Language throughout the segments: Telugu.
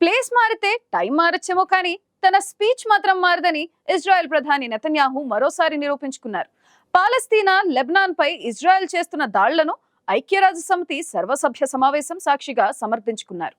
ప్లేస్ మారితే టైం మారచ్చేమో కానీ తన స్పీచ్ మాత్రం మారదని ఇజ్రాయెల్ ప్రధాని నెతన్యాహు మరోసారి నిరూపించుకున్నారు. పాలస్తీనా లెబనాన్ పై ఇజ్రాయెల్ చేస్తున్న దాళ్ళను ఐక్యరాజ్య సమితి సర్వసభ్య సమావేశం సాక్షిగా సమర్థించుకున్నారు.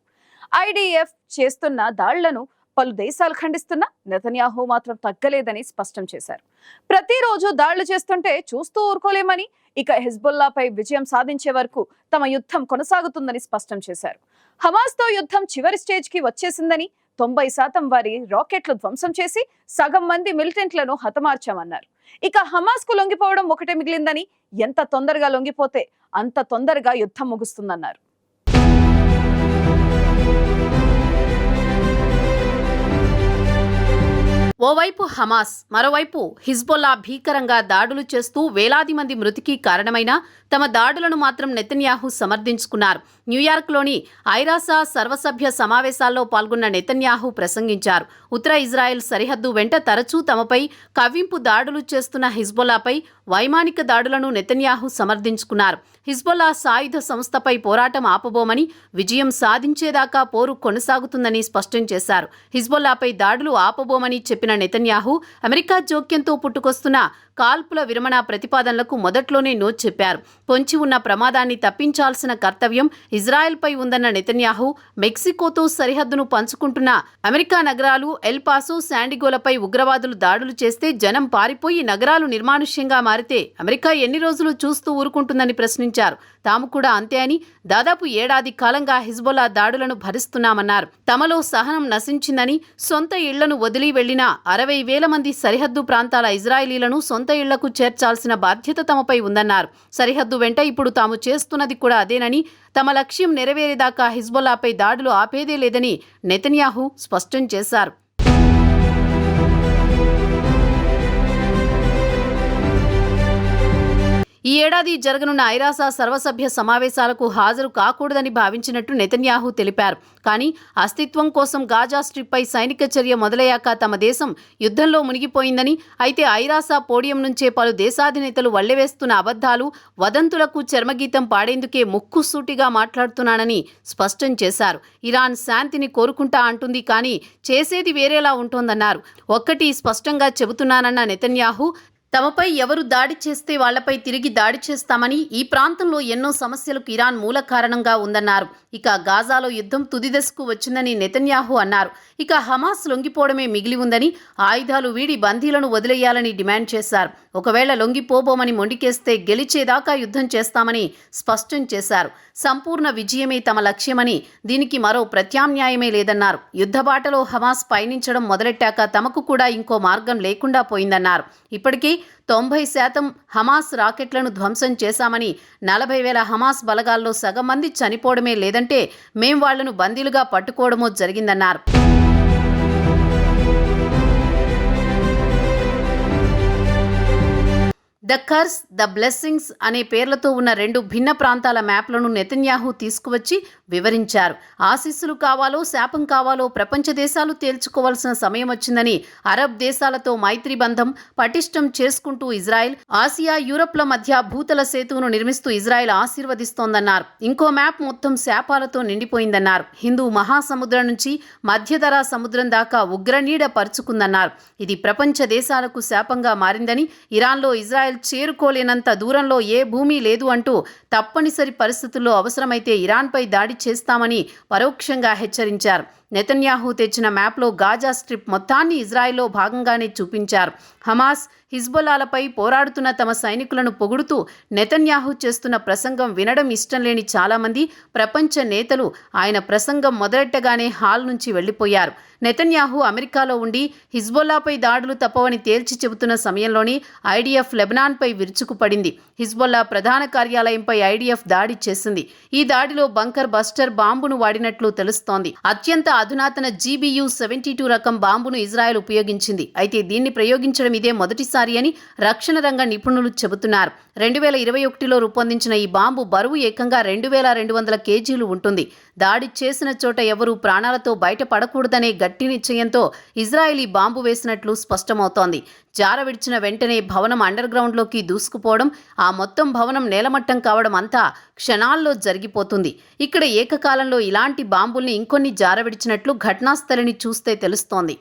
ఐడిఎఫ్ చేస్తున్న దాళ్ళను పలు దేశాలు ఖండిస్తున్నా నెతన్యాహు మాత్రం తగ్గలేదని స్పష్టం చేశారు. ప్రతిరోజు దాళ్ళు చేస్తుంటే చూస్తూ ఊరుకోలేమని ఇక హెజ్బుల్లాపై విజయం సాధించే వరకు తమ యుద్ధం కొనసాగుతుందని స్పష్టం చేశారు. హమాస్తో యుద్ధం చివరి స్టేజ్కి వచ్చేసిందని తొంభై శాతం వారి రాకెట్లు ధ్వంసం చేసి సగం మంది మిలిటెంట్లను హతమార్చామన్నారు. ఇక హమాస్కు లొంగిపోవడం ఒకటే మిగిలిందని ఎంత తొందరగా లొంగిపోతే అంత తొందరగా యుద్ధం ముగుస్తుందన్నారు. ఓవైపు హమాస్ మరోవైపు హిజ్బొల్లా భీకరంగా దాడులు చేస్తూ వేలాది మంది మృతికి కారణమైన తమ దాడులను మాత్రం నెతన్యాహు సమర్థించుకున్నారు. న్యూయార్క్లోని ఐరాసా సర్వసభ్య సమావేశాల్లో పాల్గొన్న నెతన్యాహు ప్రసంగించారు. ఉత్తర ఇజ్రాయెల్ సరిహద్దు వెంట తరచూ తమపై కవ్వింపు దాడులు చేస్తున్న హిజ్బొల్లాపై వైమానిక దాడులను నెతన్యాహు సమర్థించుకున్నారు. హిజ్బొల్లా సాయుధ సంస్థపై పోరాటం ఆపబోమని విజయం సాధించేదాకా పోరు కొనసాగుతుందని స్పష్టం చేశారు. హిజ్బొల్లాపై దాడులు ఆపబోమని చెప్పిన నెతన్యాహు అమెరికా జోక్యంతో పుట్టుకొస్తున్న కాల్పుల విరమణ ప్రతిపాదనలకు మొదట్లోనే నో చెప్పారు. పొంచి ఉన్న ప్రమాదాన్ని తప్పించాల్సిన కర్తవ్యం ఇజ్రాయెల్పై ఉందన్న నెతన్యాహు మెక్సికోతో సరిహద్దును పంచుకుంటున్న అమెరికా నగరాలు ఎల్పాసు శాండిగోలపై ఉగ్రవాదులు దాడులు చేస్తే జనం పారిపోయి నగరాలు నిర్మానుష్యంగా మారితే అమెరికా ఎన్ని రోజులు చూస్తూ ఊరుకుంటుందని ప్రశ్నించారు. తాము కూడా అంతే అని దాదాపు ఏడాది కాలంగా హిజ్బొల్లా దాడులను భరిస్తున్నామన్నారు. తమలో సహనం నశించిందని సొంత ఇళ్ళను వదిలి వెళ్ళిన అరవై వేల మంది సరిహద్దు ప్రాంతాల ఇజ్రాయిలీలను సొంత ఇళ్ళకు చేర్చాల్సిన బాధ్యత తమపై ఉందన్నారు. సరిహద్దు వెంట ఇప్పుడు తాము చేస్తున్నది కూడా అదేనని తమ లక్ష్యం నెరవేరేదాకా హిజ్బుల్లాపై దాడులు ఆపేదే లేదని నెతన్యాహు స్పష్టం చేశారు. ఈ ఏడాది జరగనున్న ఐరాస సర్వసభ్య సమావేశాలకు హాజరు కాకూడదని భావించినట్టు నెతన్యాహు తెలిపారు. కానీ అస్తిత్వం కోసం గాజా స్ట్రిప్పై సైనిక చర్య మొదలయ్యాక తమ దేశం యుద్ధంలో మునిగిపోయిందని అయితే ఐరాస పోడియం నుంచే పలు దేశాధినేతలు వల్లెవేస్తున్న అబద్ధాలు వదంతులకు చర్మగీతం పాడేందుకే ముక్కుసూటిగా మాట్లాడుతున్నానని స్పష్టం చేశారు. ఇరాన్ శాంతిని కోరుకుంటా అంటుంది కానీ చేసేది వేరేలా ఉంటోందన్నారు. ఒక్కటి స్పష్టంగా చెబుతున్నానన్న నెతన్యాహు తమపై ఎవరు దాడి చేస్తే వాళ్ళపై తిరిగి దాడి చేస్తామని ఈ ప్రాంతంలో ఎన్నో సమస్యలకు ఇరాన్ మూల కారణంగా ఉందన్నారు. ఇక గాజాలో యుద్ధం తుది దశకు వచ్చిందని నెతన్యాహు అన్నారు. ఇక హమాస్ లొంగిపోవడమే మిగిలి ఉందని ఆయుధాలు వీడి బందీలను వదిలేయాలని డిమాండ్ చేశారు. ఒకవేళ లొంగిపోబోమని మొండికేస్తే గెలిచేదాకా యుద్ధం చేస్తామని స్పష్టం చేశారు. సంపూర్ణ విజయమే తమ లక్ష్యమని దీనికి మరో ప్రత్యామ్నాయమే లేదన్నారు. యుద్ధబాటలో హమాస్ పయనించడం మొదలెట్టాక తమకు కూడా ఇంకో మార్గం లేకుండా పోయిందన్నారు. ఇప్పటికీ తొంభై శాతం హమాస్ రాకెట్లను ధ్వంసం చేశామని నలభై వేల హమాస్ బలగాల్లో సగం మంది చనిపోవడమే లేదంటే మేం వాళ్ళను బందీలుగా పట్టుకోవడమో జరిగిందన్నారు. ద కర్స్ ద బ్లెస్సింగ్స్ అనే పేర్లతో ఉన్న రెండు భిన్న ప్రాంతాల మ్యాప్లను నెతన్యాహు తీసుకువచ్చి వివరించారు. ఆశీస్సులు కావాలో శాపం కావాలో ప్రపంచ దేశాలు తేల్చుకోవాల్సిన సమయం వచ్చిందని అరబ్ దేశాలతో మైత్రి బంధం పటిష్టం చేసుకుంటూ ఇజ్రాయెల్ ఆసియా యూరప్ల మధ్య భూతల సేతువును నిర్మిస్తూ ఇజ్రాయెల్ ఆశీర్వదిస్తోందన్నారు. ఇంకో మ్యాప్ మొత్తం శాపాలతో నిండిపోయిందన్నారు. హిందూ మహాసముద్రం నుంచి మధ్యధరా సముద్రం దాకా ఉగ్రనీడ పరుచుకుందన్నారు. ఇది ప్రపంచ దేశాలకు శాపంగా మారిందని ఇరాన్లో ఇజ్రాయెల్ చేరుకోలేనంత దూరంలో ఏ భూమి లేదు అంటూ తప్పనిసరి పరిస్థితుల్లో అవసరమైతే ఇరాన్పై దాడి చేస్తామని పరోక్షంగా హెచ్చరించారు. నెతన్యాహు తెచ్చిన మ్యాప్లో గాజా స్ట్రిప్ మొత్తాన్ని ఇజ్రాయెల్లో భాగంగానే చూపించారు. హమాస్ హిజ్బులాలపై పోరాడుతున్న తమ సైనికులను పొగుడుతూ నెతన్యాహు చేస్తున్న ప్రసంగం వినడం ఇష్టం లేని చాలామంది ప్రపంచ నేతలు ఆయన ప్రసంగం మొదలెట్టగానే హాల్ నుంచి వెళ్ళిపోయారు నెతన్యాహు అమెరికాలో ఉండి హిజ్బొల్లాపై దాడులు తప్పవని తేల్చి చెబుతున్న సమయంలోనే ఐడిఎఫ్ లెబనాన్పై విరుచుకుపడింది. హిజ్బొల్లా ప్రధాన కార్యాలయంపై ఐడిఎఫ్ దాడి చేసింది. ఈ దాడిలో బంకర్ బస్టర్ బాంబును వాడినట్లు తెలుస్తోంది. అత్యంత అధునాతన జీబీయు సెవెంటీ టూ రకం బాంబును ఇజ్రాయెల్ ఉపయోగించింది. అయితే దీన్ని ప్రయోగించడం ఇదే మొదటిసారి అని రక్షణ రంగ నిపుణులు చెబుతున్నారు. రెండు వేల ఇరవై ఒకటిలో రూపొందించిన ఈ బాంబు బరువు ఏకంగా రెండు వేల రెండు వందల కేజీలు ఉంటుంది. దాడి చేసిన చోట ఎవరూ ప్రాణాలతో బయటపడకూడదనే గట్టి నిశ్చయంతో ఇజ్రాయిలీ బాంబు వేసినట్లు స్పష్టమవుతోంది. జార విడిచిన వెంటనే భవనం అండర్ గ్రౌండ్లోకి దూసుకుపోవడం ఆ మొత్తం భవనం నేలమట్టం కావడం అంతా క్షణాల్లో జరిగిపోతుంది. ఇక్కడ ఏకకాలంలో ఇలాంటి బాంబుల్ని ఇంకొన్ని జారవిడిచినట్లు ఘటనాస్థలిని చూస్తే తెలుస్తోంది.